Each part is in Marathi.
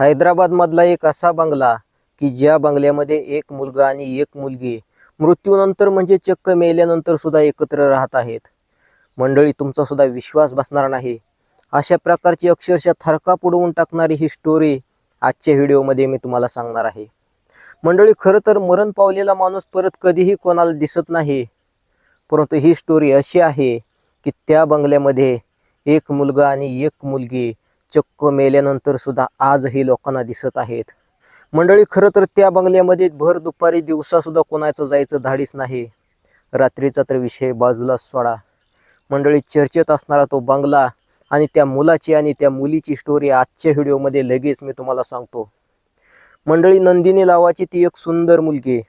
हैदराबादमधला एक असा बंगला की ज्या बंगल्यामध्ये एक मुलगा आणि एक मुलगी मृत्यूनंतर म्हणजे चक्क मेल्यानंतर सुद्धा एकत्र राहत आहेत. मंडळी तुमचा सुद्धा विश्वास बसणार नाही. अशा प्रकारची अक्षरशः थरका पुडवून टाकणारी ही स्टोरी आजच्या व्हिडिओमध्ये मी तुम्हाला सांगणार आहे. मंडळी खरं तर मरण पावलेला माणूस परत कधीही कोणाला दिसत नाही. परंतु ही स्टोरी अशी आहे की त्या बंगल्यामध्ये एक मुलगा आणि एक मुलगी चक्क मेल्यानंतर सुद्धा आजही लोकांना दिसत आहेत. मंडळी खरं तर त्या बंगल्यामध्ये भर दुपारी दिवसासुद्धा कोणाचं जायचं धाडीच नाही. रात्रीचा तर विषय बाजूला सोडा. मंडळी चर्चेत असणारा तो बंगला आणि त्या मुलाची आणि त्या मुलीची स्टोरी आजच्या व्हिडिओमध्ये लगेच मी तुम्हाला सांगतो. मंडळी नंदिनी लावाची ती एक सुंदर मुलगी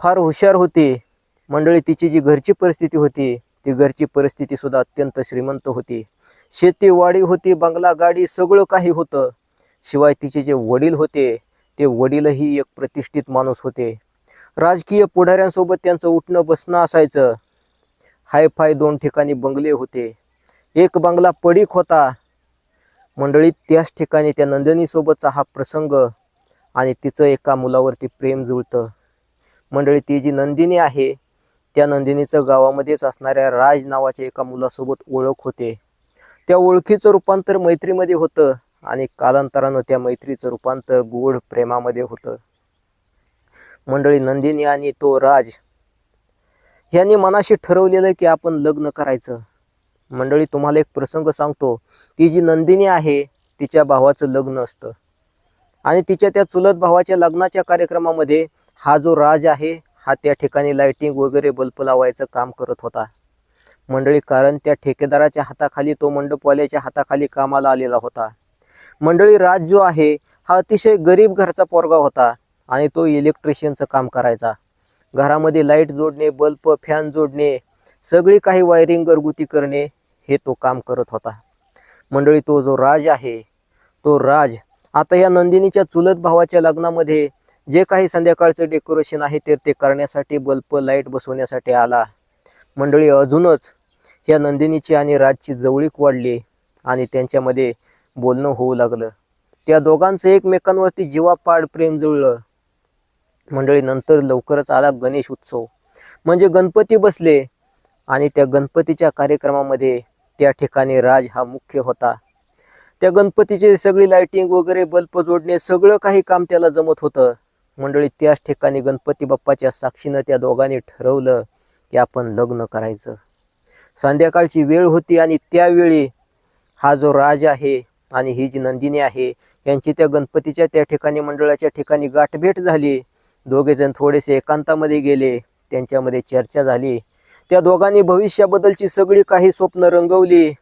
फार हुशार होती. मंडळी तिची जी घरची परिस्थिती होती ती घरची परिस्थिती सुद्धा अत्यंत श्रीमंत होती. शेती वाडी होती बंगला गाडी सगळं काही होतं. शिवाय तिचे जे वडील होते ते वडीलही एक प्रतिष्ठित माणूस होते. राजकीय पुढाऱ्यांसोबत त्यांचं उठणं बसणं असायचं. हायफाय दोन ठिकाणी बंगले होते. एक बंगला पडीक होता. मंडळीत त्याच ठिकाणी त्या नंदिनीसोबतचा हा प्रसंग आणि तिचं एका मुलावरती प्रेम जुळतं. मंडळी ती जी नंदिनी आहे त्या नंदिनीचं गावामध्येच असणाऱ्या राज नावाच्या एका मुलासोबत ओळख होते. त्या ओळखीचं रूपांतर मैत्रीमध्ये होतं आणि कालांतरानं त्या मैत्रीचं रूपांतर गोड प्रेमामध्ये होतं. मंडळी नंदिनी आणि तो राज यांनी मनाशी ठरवलेलं की आपण लग्न करायचं. मंडळी तुम्हाला एक प्रसंग सांगतो. ती जी नंदिनी आहे तिच्या भावाचं लग्न असतं. आणि तिच्या त्या चुलत भावाच्या लग्नाच्या कार्यक्रमामध्ये हा जो राज आहे हा त्या ठिकाणी लायटिंग वगैरे बल्ब लावायचं काम करत होता. मंडळी कारण त्या ठेकेदाराच्या हाताखाली तो मंडपवाल्याच्या हाताखाली कामाला आलेला होता. मंडळी राज जो आहे हा अतिशय गरीब घरचा पोरगा होता आणि तो इलेक्ट्रिशियनचं काम करायचा. घरामध्ये लाइट जोडणे बल्ब फॅन जोडणे सगळी काही वायरिंग घरगुती करणे हे तो काम करत होता. मंडळी तो जो राज आहे तो राज आता या नंदिनीच्या चुलत भावाच्या लग्नामध्ये जे काही संध्याकाळचं डेकोरेशन आहे ते ते करण्यासाठी बल्ब लाइट बसवण्यासाठी आला. मंडळी अजूनच ह्या नंदिनीची आणि राजची जवळीक वाढली आणि त्यांच्यामध्ये बोलणं होऊ लागलं. त्या दोघांचं एकमेकांवरती जीवापाड प्रेम जुळलं. मंडळी नंतर लवकरच आला गणेश उत्सव. म्हणजे गणपती बसले आणि त्या गणपतीच्या कार्यक्रमामध्ये त्या ठिकाणी राज हा मुख्य होता. त्या गणपतीची सगळी लाईटिंग वगैरे बल्ब जोडणे सगळं काही काम त्याला जमत होतं. मंडळी त्याच ठिकाणी गणपती बाप्पाच्या साक्षीनं त्या दोघांनी ठरवलं की आपण लग्न करायचं. संध्याकाळची वेळ होती आणि त्यावेळी हा जो राज आहे आणि ही जी नंदिनी आहे यांची त्या गणपतीच्या त्या ठिकाणी मंडळाच्या ठिकाणी गाठभेट झाली. दोघेजण थोडेसे एकांतामध्ये गेले त्यांच्यामध्ये चर्चा झाली. त्या दोघांनी भविष्याबद्दलची सगळी काही स्वप्न रंगवली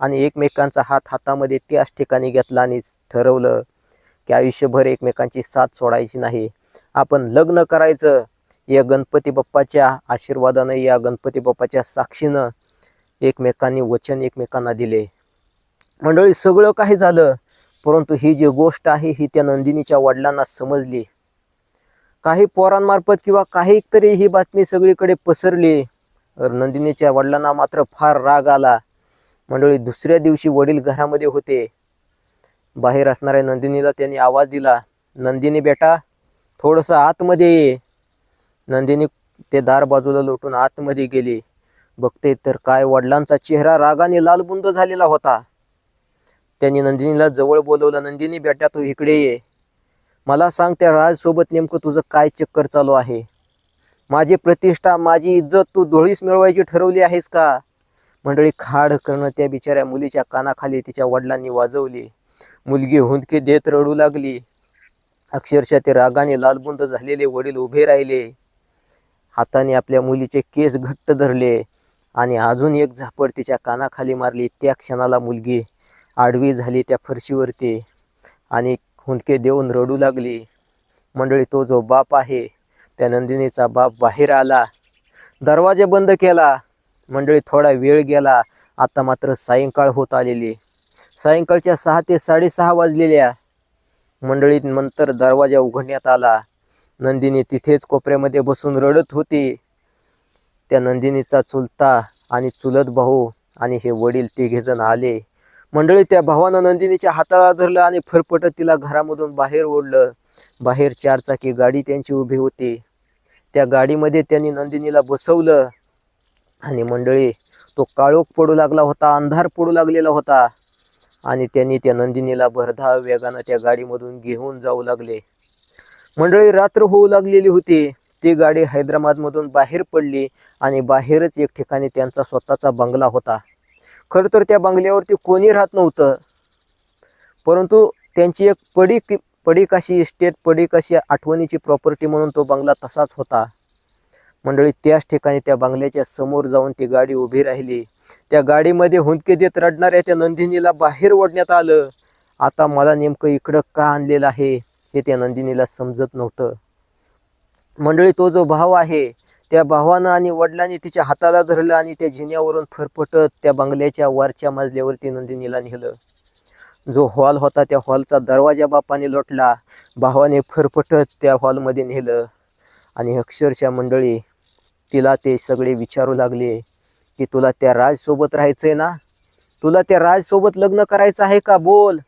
आणि एकमेकांचा हात हातामध्ये त्याच ठिकाणी घेतला आणि ठरवलं की आयुष्यभर एकमेकांची साथ सोडायची नाही. आपण लग्न करायचं या गणपती बाप्पाच्या आशीर्वादानं या गणपती बाप्पाच्या साक्षीनं एकमेकांनी वचन एकमेकांना दिले. मंडळी सगळं काही झालं परंतु ही जी गोष्ट आहे ही त्या नंदिनीच्या वडिलांना समजली. काही पोरांमार्फत किंवा काही तरी ही बातमी सगळीकडे पसरली. तर नंदिनीच्या वडिलांना मात्र फार राग आला. मंडळी दुसऱ्या दिवशी वडील घरामध्ये होते. बाहेर असणाऱ्या नंदिनीला त्यांनी आवाज दिला नंदिनी बेटा थोडंसं आतमध्ये ये. नंदिनी ते दार बाजूला लोटून आतमध्ये गेली. बघते तर काय वडिलांचा चेहरा रागाने लालबुंद झालेला होता. त्यांनी नंदिनीला जवळ बोलवलं नंदिनी बेटा तू इकडे ये. मला सांग त्या राजसोबत नेमकं तुझं काय चक्कर चालू आहे? माझी प्रतिष्ठा माझी इज्जत तू धुळीस मिळवायची ठरवली आहेस का? मंडळी खाड करणं त्या बिचाऱ्या मुलीच्या कानाखाली तिच्या वडिलांनी वाजवली. मुलगी हुंदके देत रडू लागली. अक्षरशः ते रागाने लालबुंद झालेले वडील उभे राहिले. हाताने आपल्या मुलीचे केस घट्ट धरले आणि अजून एक झापड तिच्या कानाखाली मारली. त्या क्षणाला मुलगी आडवी झाली त्या फरशीवरती आणि हुंदके देऊन रडू लागली. मंडळी तो जो बाप आहे त्या नंदिनीचा बाप बाहेर आला. दरवाजा बंद केला. मंडळी थोडा वेळ गेला. आता मात्र सायंकाळ होत आलेली. सायंकाळच्या सहा ते साडेसहा वाजलेल्या मंडळीत नंतर दरवाजा उघडण्यात आला. नंदिनी तिथेच कोपऱ्यामध्ये बसून रडत होती. त्या नंदिनीचा चुलता आणि चुलत भाऊ आणि हे वडील तिघेजण आले. मंडळी त्या भावानं नंदिनीच्या हाताला धरलं आणि फरफटत तिला घरामधून बाहेर ओढलं. बाहेर चारचाकी गाडी त्यांची उभी होती. त्या गाडीमध्ये त्यांनी नंदिनीला बसवलं आणि मंडळी तो काळोख पडू लागला होता अंधार पडू लागलेला होता. आणि त्यांनी त्या नंदिनीला भरधाव वेगानं त्या गाडीमधून घेऊन जाऊ लागले. मंडळी रात्र होऊ लागलेली होती. ती गाडी हैदराबादमधून बाहेर पडली आणि बाहेरच एक ठिकाणी त्यांचा स्वतःचा बंगला होता. खरं तर त्या बंगल्यावरती कोणी राहत नव्हतं. परंतु त्यांची एक पडीक पडीक अशी इस्टेट पडीक अशी आठवणीची प्रॉपर्टी म्हणून तो बंगला तसाच होता. मंडळी त्याच ठिकाणी त्या बंगल्याच्या समोर जाऊन ती गाडी उभी राहिली. त्या गाडीमध्ये हुंदके देत रडणाऱ्या त्या नंदिनीला बाहेर ओढण्यात आलं. आता मला नेमकं इकडं का आणलेलं आहे हे त्या नंदिनीला समजत नव्हतं. मंडळी तो जो भाव आहे त्या भावानं आणि वडिलांनी तिच्या हाताला धरलं आणि त्या जिन्यावरून फरफटत त्या बंगल्याच्या वरच्या मजल्यावरती नंदिनीला नेलं. जो हॉल होता त्या हॉलचा दरवाजा बापाने लोटला. भावाने फरफटत त्या हॉलमध्ये नेलं. आणि अक्षरशः मंडळी तिला ते सगळे विचारू लागले की तुला त्या राजसोबत राहायचंय ना? तुला त्या राजसोबत लग्न करायचं आहे का? बोल.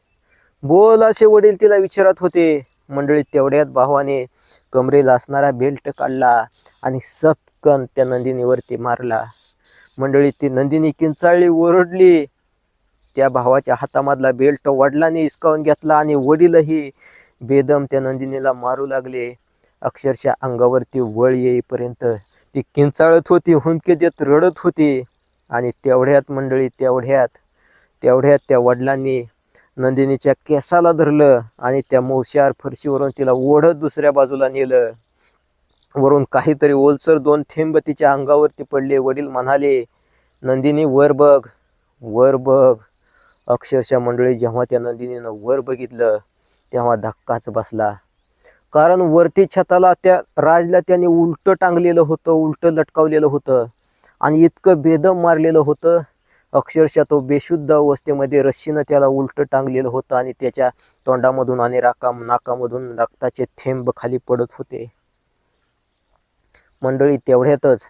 बोल असे वडील तिला विचारत होते. मंडळी तेवढ्यात भावाने कमरेला असणारा बेल्ट काढला आणि सपकन त्या नंदिनीवरती मारला. मंडळी ती नंदिनी किंचाळली ओरडली. त्या भावाच्या हातामधला बेल्ट वडिलांनी हिसकावून घेतला आणि वडीलही बेदम त्या नंदिनीला मारू लागले. अक्षरशः अंगावरती वळ येईपर्यंत ती किंचाळत होती हुंदके देत रडत होती. आणि तेवढ्यात मंडळी तेवढ्यात तेवढ्यात त्या वडिलांनी नंदिनीच्या केसाला धरलं आणि त्या मोशार फरशीवरून तिला ओढत दुसऱ्या बाजूला नेलं. वरून काहीतरी ओलसर दोन थेंब तिच्या अंगावरती पडले. वडील म्हणाले नंदिनी वर बघ वर बघ. अक्षरशः मंडळी जेव्हा त्या नंदिनीनं वर बघितलं तेव्हा धक्काच बसला. कारण वरती छताला त्या राजला त्याने उलटं टांगलेलं होतं उलटं लटकावलेलं होतं आणि इतकं बेदम मारलेलं होतं. अक्षरशः तो बेशुद्ध अवस्थेमध्ये रस्सीनं त्याला उलटं टांगलेलं होतं आणि त्याच्या तोंडामधून आणि राका नाकामधून रक्ताचे थेंब खाली पडत होते. मंडळी तेवढ्यातच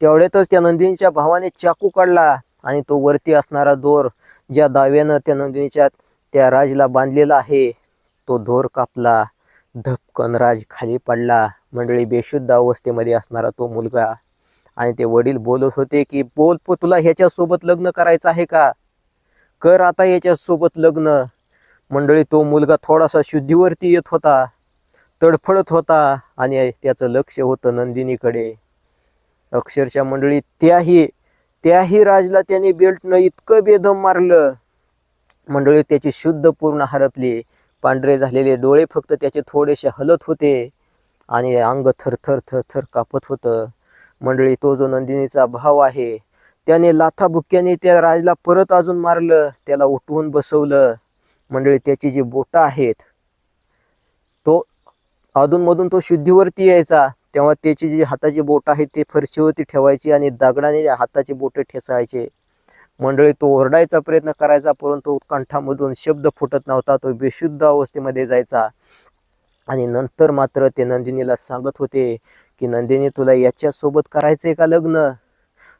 तेवढ्यातच त्या नंदिनीच्या भावाने चाकू काढला आणि तो वरती असणारा दोर ज्या दाव्यानं त्या नंदिनीच्या त्या राजला बांधलेला आहे तो दोर कापला. धपकन राज खाली पडला. मंडळी बेशुद्ध अवस्थेमध्ये असणारा तो मुलगा आणि ते वडील बोलत होते की बोल प तुला ह्याच्यासोबत लग्न करायचं आहे का? कर आता याच्यासोबत लग्न. मंडळी तो मुलगा थोडासा शुद्धीवरती येत होता तडफडत होता आणि त्याचं लक्ष होतं नंदिनीकडे. अक्षरशः मंडळी त्याही त्याही राजला त्याने बेल्टनं इतकं बेदम मारलं. मंडळी त्याची शुद्ध पूर्ण हरपली. पांढरे झालेले डोळे फक्त त्याचे थोडेसे हलत होते आणि अंग थरथर थरथर कापत होतं. मंडळी तो जो नंदिनीचा भाव आहे त्याने लाथाबुक्क्याने त्या राजला परत अजून मारलं त्याला उठवून बसवलं. मंडळी त्याची जी बोटं आहेत तो अधूनमधून तो शुद्धीवरती यायचा. तेव्हा त्याची जी हाताची बोट आहेत ते फरशीवरती ठेवायची आणि दगडाने हाताची बोटं ठेचायचे. मंडळी तो ओरडायचा प्रयत्न करायचा परंतु कंठामधून शब्द फुटत नव्हता. तो बेशुद्ध अवस्थेमध्ये जायचा. आणि नंतर मात्र ते नंदिनीला सांगत होते की नंदिनी तुला याच्यासोबत करायचं आहे का लग्न?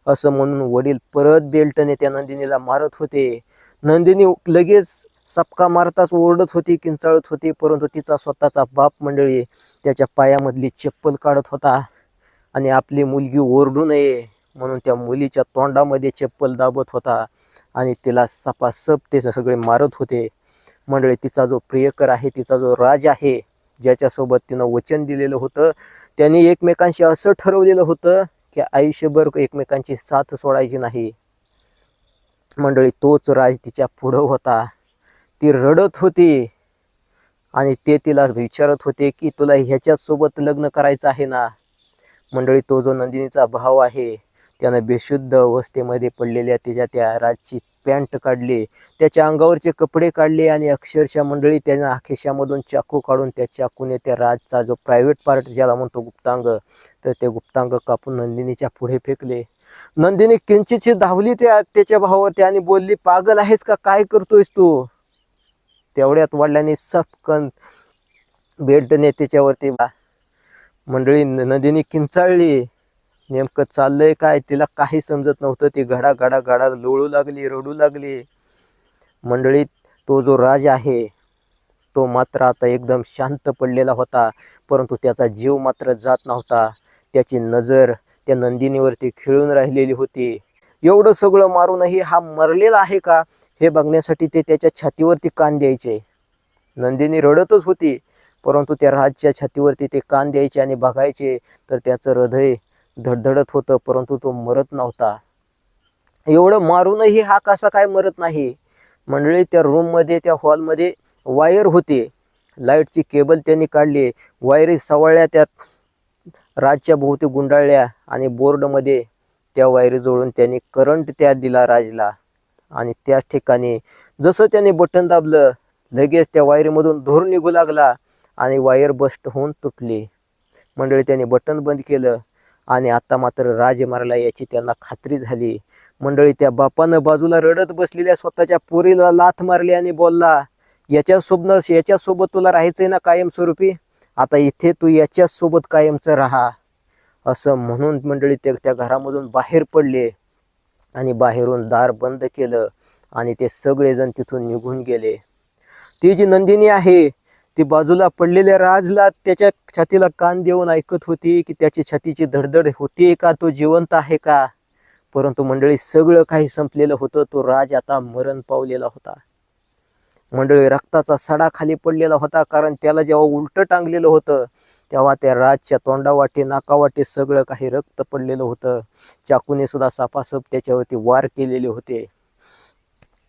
असं म्हणून वडील परत बेल्टने त्या नंदिनीला मारत होते. नंदिनी लगेच सपका मारताच ओरडत होती किंचाळत होती परंतु तिचा स्वतःचा बाप मंडळी त्याच्या पायामधली चप्पल काढत होता. आणि आपली मुलगी ओरडू नये. म्हणून त्या मुलीच्या तोंडामध्ये चप्पल दाबत होता आणि तिला सपासप ते सगळे मारत होते. मंडळी तिचा जो प्रियकर आहे तिचा जो राज आहे ज्याच्यासोबत तिनं वचन दिलेलं होतं त्यांनी एकमेकांशी असं ठरवलेलं होतं की आयुष्यभर एकमेकांची साथ सोडायची नाही. मंडळी तोच राज तिच्या पुढं होता. ती रडत होती आणि ते तिला विचारत होते की तुला ह्याच्यासोबत लग्न करायचं आहे ना? मंडळी तो जो नंदिनीचा भाव आहे त्यानं बेशुद्ध अवस्थेमध्ये पडलेल्या त्याच्या त्या राजची पॅन्ट काढली त्याच्या अंगावरचे कपडे काढले आणि अक्षरशः मंडळी त्यानं आखिशामधून चाकू काढून त्या चाकूने त्या राजचा जो प्रायव्हेट पार्ट ज्याला म्हणतो गुप्तांग तर ते गुप्तांग कापून नंदिनीच्या पुढे फेकले. नंदिनी किंचितशी धावली त्या त्याच्या भावावरती आणि बोलली पागल आहेस का? काय करतोयस तू? तेवढ्यात वडिलांनी सपकन बेल्टने त्याच्यावरती बा- मंडळी न- नंदिनी किंचाळली. नेमकं चाललंय काय? तिला काही समजत नव्हतं. ती घडा घडा घडा लोळू लागली रडू लागली. मंडळीत तो जो राज आहे तो मात्र आता एकदम शांत पडलेला होता परंतु त्याचा जीव मात्र जात नव्हता. त्याची नजर त्या नंदिनीवरती खिळून राहिलेली होती. एवढं सगळं मारूनही हा मरलेला आहे का? हे बघण्यासाठी ते त्याच्या छातीवरती कान द्यायचे. नंदिनी रडतच होती परंतु त्या राजच्या छातीवरती ते कान द्यायचे आणि बघायचे. तर त्याचं हृदय धडधडत होतं परंतु तो मरत नव्हता. एवढं मारूनही हा कसा काय मरत नाही? मंडळी त्या रूममध्ये त्या हॉलमध्ये वायर होते. लाईटची केबल त्यांनी काढली. वायरी सवळल्या त्यात. राजच्या भोवती गुंडाळल्या आणि बोर्डमध्ये त्या वायरी जोडून त्यांनी करंट त्या दिला राजला. आणि त्याच ठिकाणी जसं त्याने बटन दाबलं लगेच त्या वायरीमधून धूर निघू लागला आणि वायर बस्ट होऊन तुटली. मंडळी त्यांनी बटन बंद केलं. आणि आता मात्र राज मारला याची त्यांना खात्री झाली. मंडळी त्या बापानं बाजूला रडत बसलेल्या स्वतःच्या पोरीला लाथ मारली आणि बोलला याच्या सोबत याच्या तुला राहायचंय ना कायमस्वरूपी? आता इथे तू याच्यासोबत कायमचं राहा. असं म्हणून मंडळी ते त्या घरामधून बाहेर पडले आणि बाहेरून दार बंद केलं आणि ते सगळेजण तिथून निघून गेले. ती जी नंदिनी आहे ती बाजूला पडलेल्या राजला त्याच्या छातीला कान देऊन ऐकत होती की त्याची छातीची धडधड होतीये का? तो जिवंत आहे का? परंतु मंडळी सगळं काही संपलेलं होतं. तो राज आता मरण पावलेला होता. मंडळी रक्ताचा सडा खाली पडलेला होता कारण त्याला जेव्हा उलटं टांगलेलं होतं तेव्हा त्या राजच्या तोंडावाटे नाकावाटे सगळं काही रक्त पडलेलं होतं. चाकूने सुद्धा सापासप त्याच्यावरती वार केलेले होते.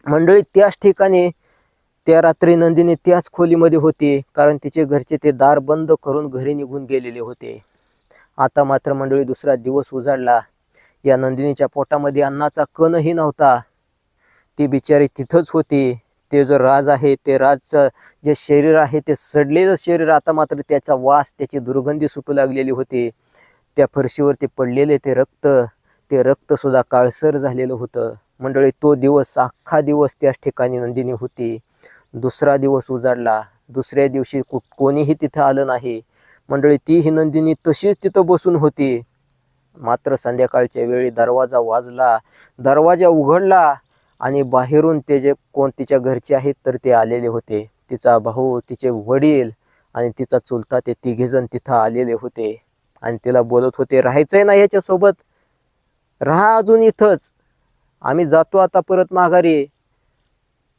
मंडळी त्याच ठिकाणी त्या रात्री नंदिनी त्याच खोलीमध्ये होती कारण तिचे घरचे ते दार बंद करून घरी निघून गेलेले होते. आता मात्र मंडळी दुसरा दिवस उजाडला. या नंदिनीच्या पोटामध्ये अन्नाचा कणही नव्हता. ती बिचारी तिथंच होती. ते जो राज आहे ते राजचं जे शरीर आहे ते सडलेलं शरीर आता मात्र त्याचा वास त्याची दुर्गंधी सुटू लागलेली होती. त्या फरशीवरती पडलेले ते रक्त ते रक्तसुद्धा काळसर झालेलं होतं. मंडळी तो दिवस अख्खा दिवस त्याच ठिकाणी नंदिनी होती. दुसरा दिवस उजाडला. दुसऱ्या दिवशी कु कोणीही तिथं आलं नाही. मंडळी ती ही नंदिनी तशीच तिथं बसून होती. मात्र संध्याकाळच्या वेळी दरवाजा वाजला. दरवाजा उघडला आणि बाहेरून ते जे कोण तिच्या घरचे आहेत तर ते आलेले होते. तिचा भाऊ तिचे वडील आणि तिचा चुलता ते तिघेजण तिथं आलेले होते. आणि तिला बोलत होते राहायचंय ना याच्यासोबत? राहा अजून इथंच. आम्ही जातो आता परत माघारी.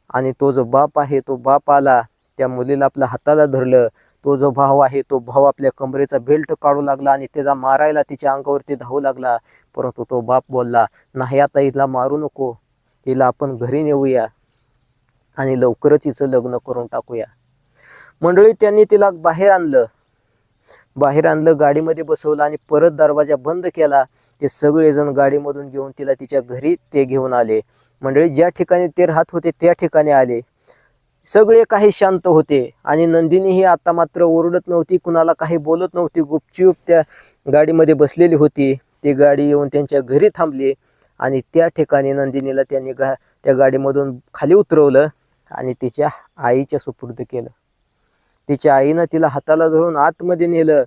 आणि तो जो बाप आहे तो बाप आला त्या मुलीला आपल्या हाताला धरलं. तो जो भाव आहे तो भाव आपल्या कमरेचा बेल्ट काढू लागला आणि त्याचा मारायला तिच्या अंगावरती धावू लागला. परंतु तो बाप बोलला नाही आता हिला मारू नको. हिला आपण घरी नेऊया आणि लवकरच हिचं लग्न करून टाकूया. मंडळी त्यांनी तिला बाहेर आणलं. बाहेर आणलं गाडीमध्ये बसवलं आणि परत दरवाजा बंद केला. ते सगळेजण गाडीमधून घेऊन तिला तिच्या घरी ते घेऊन आले. मंडळी ज्या ठिकाणी ते राहत होते त्या ठिकाणी आले. सगळे काही शांत होते आणि नंदिनी ही आता मात्र ओरडत नव्हती कुणाला काही बोलत नव्हती. गुपचूप त्या गाडीमध्ये बसलेली होती. ती गाडी येऊन त्यांच्या घरी थांबली आणि त्या ठिकाणी नंदिनीला त्यांनी गा त्या गाडीमधून खाली उतरवलं आणि तिच्या आईच्या सुपूर्द केलं. तिच्या आईनं तिला हाताला धरून आतमध्ये नेलं.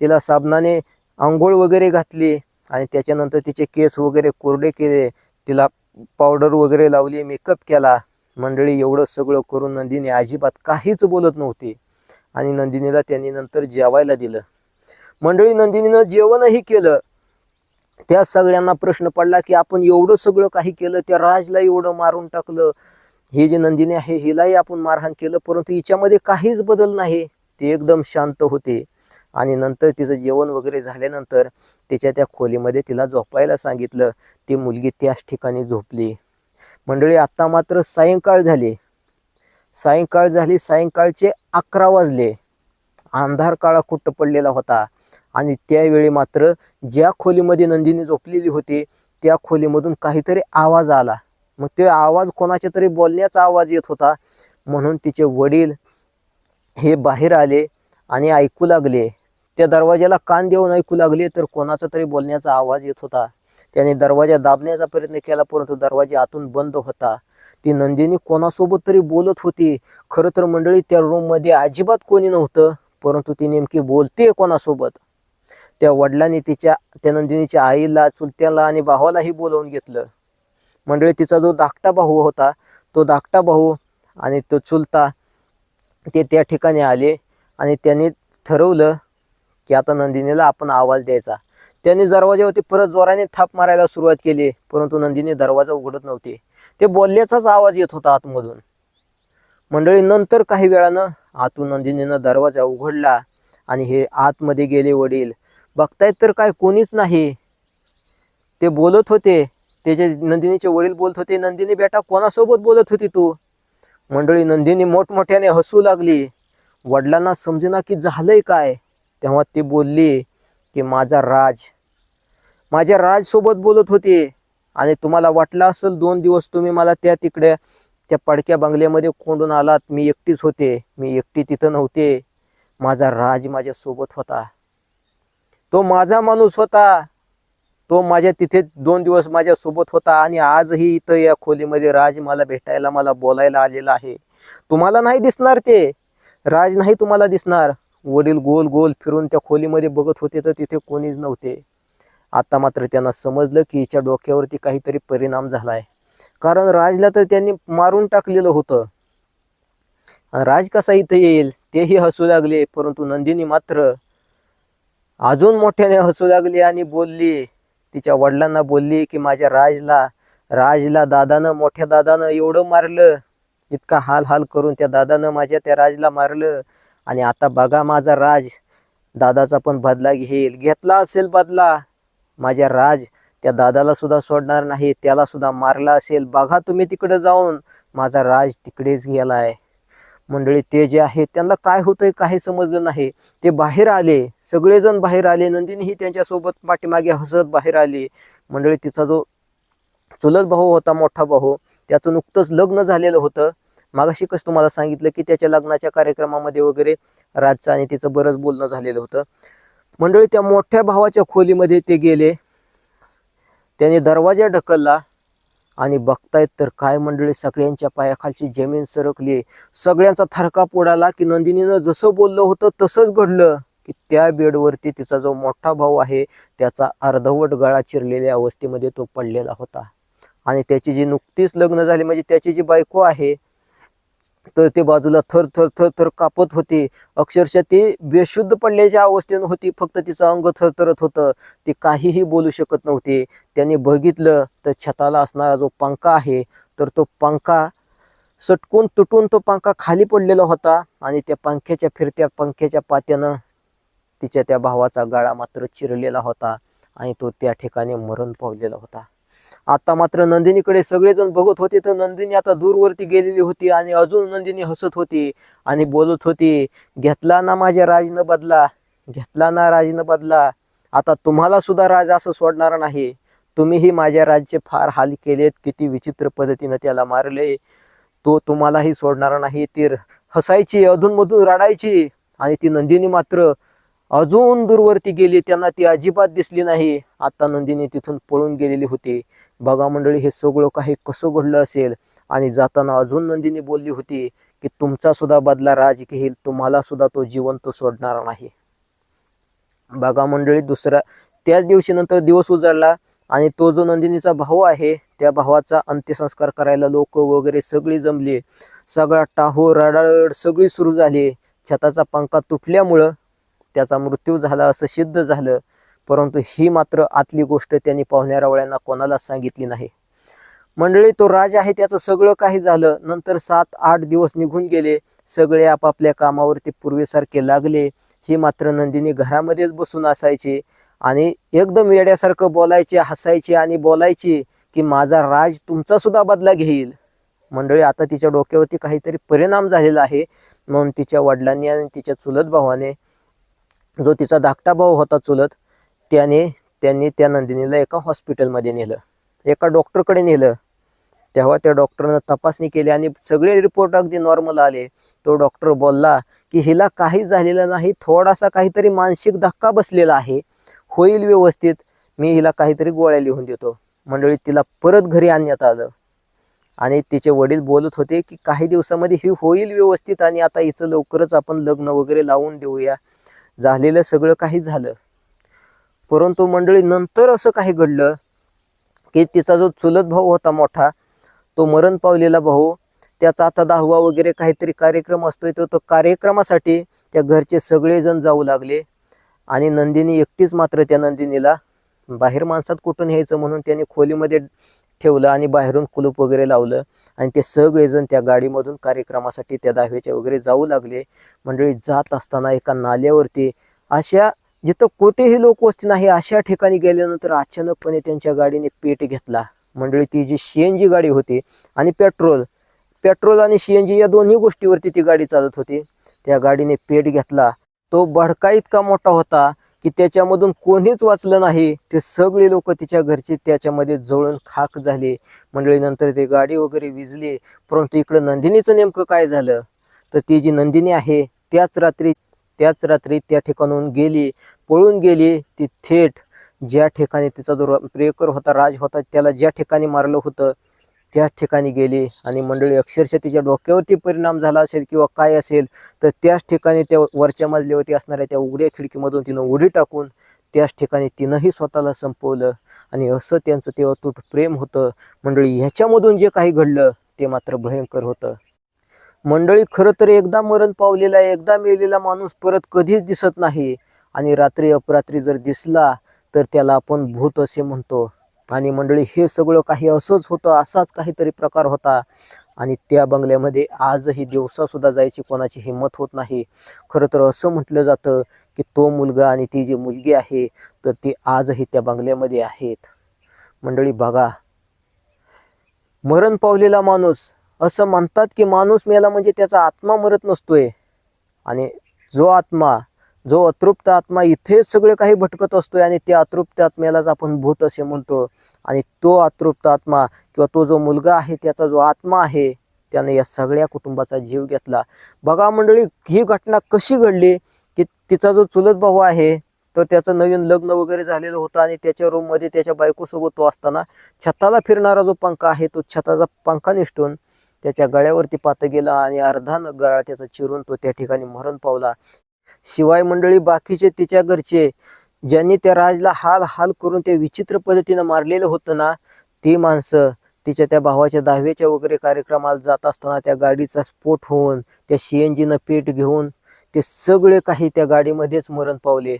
तिला साबणाने आंघोळ वगैरे घातली आणि त्याच्यानंतर तिचे केस वगैरे कोरडे केले. तिला पावडर वगैरे लावली मेकअप केला. मंडळी एवढं सगळं करून नंदिनी अजिबात काहीच बोलत नव्हती. आणि नंदिनीला त्यांनी नंतर जेवायला दिलं. मंडळी नंदिनीनं जेवणही केलं. त्या सगळ्यांना प्रश्न पडला की आपण एवढं सगळं काही केलं त्या राजला एवढं मारून टाकलं. हे जे नंदिनी आहे हिलाही आपण मारहाण केलं परंतु हिच्यामध्ये काहीच बदल नाही. ते एकदम शांत होते. आणि नंतर तिचं जेवण वगैरे झाल्यानंतर तिच्या त्या खोलीमध्ये तिला झोपायला सांगितलं. ती मुलगी त्याच ठिकाणी झोपली. मंडळी आत्ता मात्र सायंकाळ झाली. सायंकाळ झाली सायंकाळचे अकरा वाजले. अंधार काळा कुट्ट पडलेला होता? आणि त्यावेळी मात्र ज्या खोलीमध्ये नंदिनी झोपलेली होती त्या खोलीमधून काहीतरी आवाज आला. मग ते आवाज कोणाच्या तरी बोलण्याचा आवाज येत होता. म्हणून तिचे वडील हे बाहेर आले आणि ऐकू लागले. त्या दरवाज्याला कान देऊन ऐकू लागले तर कोणाचा तरी बोलण्याचा आवाज येत होता. त्याने दरवाजा दाबण्याचा प्रयत्न केला परंतु दरवाजा आतून बंद होता. ती नंदिनी कोणासोबत तरी बोलत होती. खरं तर मंडळी त्या रूममध्ये अजिबात कोणी नव्हतं परंतु ती नेमकी बोलते कोणासोबत. त्या वडिलांनी तिच्या त्या नंदिनीच्या आईला चुलत्याला आणि भावालाही बोलवून घेतलं. मंडळी तिचा जो धाकटा भाऊ होता तो धाकटा भाऊ आणि तो चुलता ते त्या ठिकाणी आले आणि त्यांनी ठरवलं की आता नंदिनीला आपण आवाज द्यायचा. त्याने दरवाजावरती परत जोराने थाप मारायला सुरुवात केली परंतु नंदिनी दरवाजा उघडत नव्हते. ते बोलल्याचाच आवाज येत होता आतमधून. मंडळी नंतर काही वेळानं आतून नंदिनीनं दरवाजा उघडला आणि हे आतमध्ये गेले वडील. बघतायत तर काय कोणीच नाही. ते बोलत होते त्याचे नंदिनीचे वडील बोलत होते नंदिनी बेटा कोणासोबत बोलत होती तू? मंडळी नंदिनी मोठमोठ्याने हसू लागली. वडिलांना समजेना की झालंय काय? तेव्हा ती बोलली की माझा राज माझ्या राजसोबत बोलत होते. आणि तुम्हाला वाटलं असेल दोन दिवस तुम्ही मला त्या तिकडे त्या पडक्या बंगल्यामध्ये कोंडून आलात. मी एकटीच होते. मी एकटी तिथं नव्हते. माझा राज माझ्यासोबत होता. तो माझा माणूस होता. तो माझ्या तिथे दोन दिवस माझ्यासोबत होता. आणि आजही इथं या खोलीमध्ये राज मला भेटायला मला बोलायला आलेला आहे. तुम्हाला नाही दिसणार ते. राज नाही तुम्हाला दिसणार. वडील गोल गोल फिरून त्या खोलीमध्ये बघत होते तर तिथे कोणीच नव्हते. आता मात्र त्यांना समजलं की हिच्या डोक्यावरती काहीतरी परिणाम झालाय. कारण राजला तर त्यांनी मारून टाकलेलं होतं. राज कसा इथं येईल तेही हसू लागले परंतु नंदिनी मात्र अजून मोठ्याने हसू लागली आणि बोलली तिच्या वडिलांना बोलली की माझ्या राजला राजला दादानं मोठ्या दादानं एवढं मारलं. इतका हाल हाल करून त्या दादानं माझ्या त्या राजला मारलं. आणि आता बघा माझा राज. दादाचा पण बदला घेईल. घेतला असेल बदला. माझ्या राज त्या दादाला सुद्धा सोडणार नाही त्याला सुद्धा मारला असेल. बघा तुम्ही तिकडे जाऊन. माझा राज तिकडेच गेलाय. मंडळी ते जे आहे त्यांना काय होतंय काही समजलं नाही. ते बाहेर आले. सगळेजण बाहेर आले. नंदिनीही त्यांच्यासोबत पाठीमागे हसत बाहेर आली. मंडळी तिचा जो चुलत भाऊ होता मोठा भाऊ त्याचं नुकतंच लग्न झालेलं होतं. मागाशी कसं तुम्हाला सांगितलं की त्याच्या लग्नाच्या कार्यक्रमामध्ये वगैरे राजचं आणि तिचं बरंच बोलणं झालेलं होतं. मंडळी त्या मोठ्या भावाच्या खोलीमध्ये ते गेले. त्याने दरवाजा ढकलला आणि बघतायत तर काय मंडळी सगळ्यांच्या पायाखालची जमीन सरकली सगळ्यांचा थरकाप उडाला की नंदिनीनं जसं बोललं होतं तसंच घडलं की त्या बेडवरती तिचा जो मोठा भाऊ आहे त्याचा अर्धवट गळा चिरलेल्या अवस्थेमध्ये तो पडलेला होता. आणि त्याची जी नुकतीच लग्न झाली म्हणजे त्याची जी बायको आहे तर ते बाजूला थर थर थर थर कापत होती. अक्षरशः ती बेशुद्ध पडल्याच्या अवस्थेनं होती. फक्त तिचं अंग थरथरत होतं. ती काहीही बोलू शकत नव्हती. त्याने बघितलं तर छताला असणारा जो पंखा आहे तर तो पंखा सटकून तुटून तो पंखा खाली पडलेला होता आणि त्या पंख्याच्या फिरत्या पंख्याच्या पात्यानं तिच्या त्या भावाचा गाळा मात्र चिरलेला होता आणि तो त्या ठिकाणी मरण पावलेला होता. आता मात्र नंदिनीकडे सगळेजण बघत होते तर नंदिनी आता दूरवरती गेलेली होती आणि अजून नंदिनी हसत होती आणि बोलत होती घेतला ना माझ्या राजनं बदला घेतला ना राजनं बदला आता तुम्हाला सुद्धा राज असं सोडणार नाही. तुम्हीही माझ्या राजचे फार हाल केलेत किती विचित्र पद्धतीनं त्याला मारले. तो तुम्हालाही सोडणार नाही. ती हसायची अधूनमधून रडायची आणि ती नंदिनी मात्र अजून दूरवरती गेली त्यांना ती अजिबात दिसली नाही. आता नंदिनी तिथून पळून गेलेली होती. बघा मंडळी हे सगळं काही कसं घडलं असेल? आणि जाताना अजून नंदिनी बोलली होती की तुमचा सुद्धा बदला राज घेईल तुम्हाला सुद्धा तो जिवंत सोडणार नाही. बघा मंडळी दुसरा त्याच दिवशी नंतर दिवस उजाडला आणि तो जो नंदिनीचा भाऊ आहे त्या भावाचा अंत्यसंस्कार करायला लोक वगैरे सगळी जमली. सगळा टाहो रडारड सगळी सुरू झाली. छताचा पंखा तुटल्यामुळं त्याचा मृत्यू झाला असं सिद्ध झालं. परंतु ही मात्र आतली गोष्ट त्यांनी पाहुण्यारावळ्यांना कोणालाच सांगितली नाही. मंडळी तो राज आहे त्याचं सगळं काही झालं. नंतर सात आठ दिवस निघून गेले. सगळे आपापल्या कामावरती पूर्वीसारखे लागले. ही मात्र नंदिनी घरामध्येच बसून असायची आणि एकदम येड्यासारखं बोलायचे हसायचे आणि बोलायची की माझा राज तुमचा सुद्धा बदला घेईल. मंडळी आता तिच्या डोक्यावरती काहीतरी परिणाम झालेला आहे. म्हणून तिच्या वडिलांनी आणि तिच्या चुलत भावाने. जो तिचा धाकटा भाऊ होता चुलत त्याने त्यांनी त्या नंदिनीला एका हॉस्पिटलमध्ये नेलं. एका डॉक्टरकडे नेलं. तेव्हा त्या डॉक्टरनं तपासणी केली आणि सगळे रिपोर्ट अगदी नॉर्मल आले. तो डॉक्टर बोलला की हिला काही झालेलं नाही थोडासा काहीतरी मानसिक धक्का बसलेला आहे. होईल व्यवस्थित. मी हिला काहीतरी गोळ्या लिहून देतो. मंडळी तिला परत घरी आणण्यात आलं. आणि तिचे वडील बोलत होते की काही दिवसामध्ये ही होईल व्यवस्थित आणि आता हिचं लवकरच आपण लग्न वगैरे लावून देऊया. झालेलं सगळं काही झालं. परंतु मंडळी नंतर असं काही घडलं की तिचा जो चुलत भाऊ होता मोठा तो मरण पावलेला भाऊ त्याचा आता दहावा वगैरे काहीतरी कार्यक्रम असतोय तो तो कार्यक्रमासाठी त्या घरचे सगळेजण जाऊ लागले. आणि नंदिनी एकटीच मात्र त्या नंदिनीला बाहेर माणसात कुठून यायचं म्हणून त्याने खोलीमध्ये ठेवलं आणि बाहेरून कुलूप वगैरे लावलं. आणि ते सगळेजण त्या गाडीमधून कार्यक्रमासाठी त्या दहाव्याच्या वगैरे जाऊ लागले. मंडळी जात असताना एका नाल्यावरती अशा जिथं कोठेही लोक वस्ती नाही अशा ठिकाणी गेल्यानंतर अचानकपणे त्यांच्या गाडीने पेट घेतला. मंडळी ती जी सी एन जी गाडी होती आणि पेट्रोल पेट्रोल आणि सी एन जी या दोन्ही गोष्टीवरती ती गाडी चालत होती. त्या गाडीने पेट घेतला. तो भडका इतका मोठा होता की त्याच्यामधून कोणीच वाचलं नाही. ते सगळे लोक तिच्या घरचे त्याच्यामध्ये जळून खाक झाले. मंडळी नंतर ते गाडी वगैरे विजली. परंतु इकडं नंदिनीचं नेमकं काय झालं? तर ती जी नंदिनी आहे त्याच रात्री त्याच रात्री त्या ठिकाणून गेली पळून गेली. ती थेट ज्या ठिकाणी तिचा जो प्रियकर होता राज होता त्याला ज्या ठिकाणी मारलं होतं त्या ठिकाणी गेली. आणि मंडळी अक्षरशः तिच्या डोक्यावरती परिणाम झाला असेल किंवा काय असेल तर त्याच ठिकाणी त्या वरच्या मजल्यावरती असणाऱ्या त्या उघड्या खिडकीमधून तिनं उडी टाकून त्याच ठिकाणी तिनंही स्वतःला संपवलं. आणि असं त्यांचं ते अतूट प्रेम होतं. मंडळी ह्याच्यामधून जे काही घडलं ते मात्र भयंकर होतं. मंडळी खरं तर एकदा मरण पावलेला एकदा मेलेला माणूस परत कधीच दिसत नाही. आणि रात्री अपरात्री जर दिसला तर त्याला आपण भूत असे म्हणतो. आणि मंडळी हे सगळं काही असंच होतं असाच काहीतरी प्रकार होता. आणि त्या बंगल्यामध्ये आजही दिवसासुद्धा जायची कोणाची हिंमत होत नाही. खरं तर असं म्हटलं जातं की तो मुलगा आणि ती जी मुलगी आहे तर ती आजही त्या बंगल्यामध्ये आहेत. मंडळी बघा. मरण पावलेला माणूस असं म्हणतात की माणूस मेला म्हणजे त्याचा आत्मा मरत नसतोय. आणि जो आत्मा जो अतृप्त आत्मा इथेच सगळे काही भटकत असतोय आणि त्या अतृप्त आत्म्यालाच आपण भूत असे म्हणतो. आणि तो अतृप्त आत्मा किंवा तो जो मुलगा आहे त्याचा जो आत्मा आहे त्याने या सगळ्या कुटुंबाचा जीव घेतला. बघा मंडळी ही घटना कशी घडली? की तिचा जो चुलत भाऊ आहे तर त्याचं नवीन लग्न वगैरे झालेलं होतं आणि त्याच्या रूममध्ये त्याच्या बायकोसोबत तो असताना छताला फिरणारा जो पंखा आहे तो छताचा पंखा निष्ठून त्याच्या गळ्यावरती पात गेला आणि अर्धा गळा त्याचा चिरून तो त्या ठिकाणी मरण पावला. शिवाय मंडळी बाकीचे तिच्या घरचे ज्यांनी त्या राजला हाल हाल करून ते विचित्र पद्धतीनं मारलेलं होतं ना ती माणसं तिच्या त्या भावाच्या दहावीच्या वगैरे कार्यक्रमाला जात असताना त्या गाडीचा स्फोट होऊन त्या सी एन जीनं पेट घेऊन ते सगळे काही त्या गाडीमध्येच मरण पावले.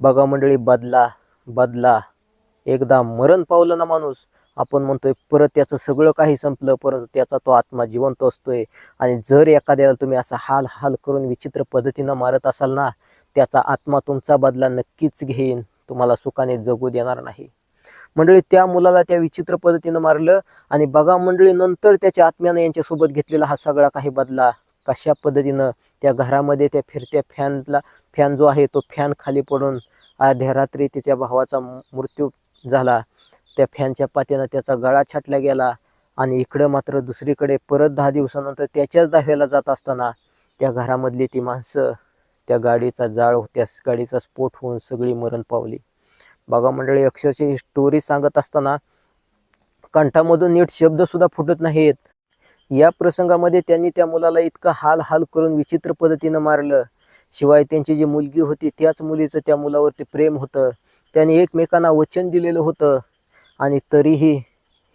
बघा मंडळी बदला बदला. एकदा मरण पावलं ना माणूस आपण म्हणतोय परत त्याचं सगळं काही संपलं परत त्याचा तो आत्मा जिवंत असतोय. आणि जर एखाद्याला तुम्ही असा हाल हाल करून विचित्र पद्धतीनं मारत असाल ना त्याचा आत्मा तुमचा बदला नक्कीच घेईन. तुम्हाला सुखाने जगू देणार नाही. मंडळी त्या मुलाला त्या विचित्र पद्धतीनं मारलं आणि बघा मंडळी नंतर त्याच्या आत्म्यानं यांच्यासोबत घेतलेला हा सगळा काही बदला कशा पद्धतीनं त्या घरामध्ये त्या फिरत्या फॅनला फॅन जो आहे तो फॅन खाली पडून अर्ध्या रात्री तिच्या भावाचा मृत्यू झाला. त्या फॅनच्या पात्यानं त्याचा गळा छाटला गेला आणि इकडं मात्र दुसरीकडे परत दहा दिवसानंतर त्याच्याच दाव्याला जात असताना त्या घरामधली ती माणसं त्या गाडीचा जाळ त्या गाडीचा स्फोट होऊन सगळी मरण पावली. बघा मंडळी अक्षरशः स्टोरी सांगत असताना कंठामधून नीट शब्दसुद्धा फुटत नाहीत. या प्रसंगामध्ये त्यांनी त्या मुलाला इतकं हाल हाल करून विचित्र पद्धतीनं मारलं. शिवाय त्यांची जी मुलगी होती त्याच मुलीचं त्या मुलावरती प्रेम होतं. त्यांनी एकमेकांना वचन दिलेलं होतं. आणि तरीही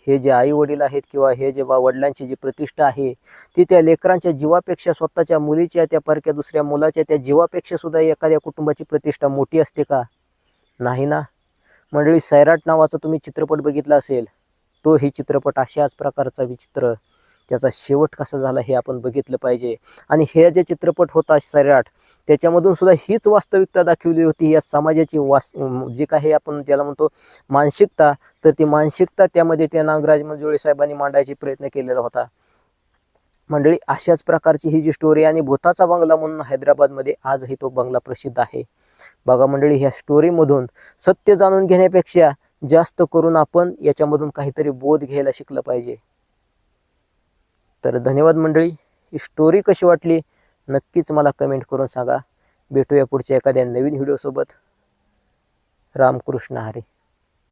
हे जे आई वडील आहेत किंवा हे जे बा वडिलांची जी प्रतिष्ठा आहे ती त्या लेकरांच्या जीवापेक्षा स्वतःच्या मुलीच्या त्या परक्या दुसऱ्या मुलाच्या त्या जीवापेक्षा सुद्धा एखाद्या कुटुंबाची प्रतिष्ठा मोठी असते का? नाही ना. मंडळी सैराट नावाचा तुम्ही चित्रपट बघितला असेल तो ही चित्रपट अशाच प्रकारचा विचित्र त्याचा शेवट कसा झाला हे आपण बघितलं पाहिजे. आणि हे जे चित्रपट होता सैराट त्याच्यामधून सुद्धा हीच वास्तविकता दाखवली होती. या समाजाची वास जे काही आपण त्याला म्हणतो मानसिकता तर ती मानसिकता त्यामध्ये त्या नागराज मंजुळे साहेबांनी मांडायचा प्रयत्न केलेला होता. मंडळी अशाच प्रकारची ही जी स्टोरी आणि भूताचा बंगला म्हणून हैदराबादमध्ये आजही तो बंगला प्रसिद्ध आहे. बघा मंडळी ह्या स्टोरीमधून सत्य जाणून घेण्यापेक्षा जास्त करून आपण याच्यामधून काहीतरी बोध घ्यायला शिकलं पाहिजे. तर धन्यवाद मंडळी ही स्टोरी कशी वाटली? नक्कीच मला कमेंट करून सांगा. भेटूया पुढच्या एखाद्या नवीन व्हिडिओसोबत. रामकृष्ण हरे.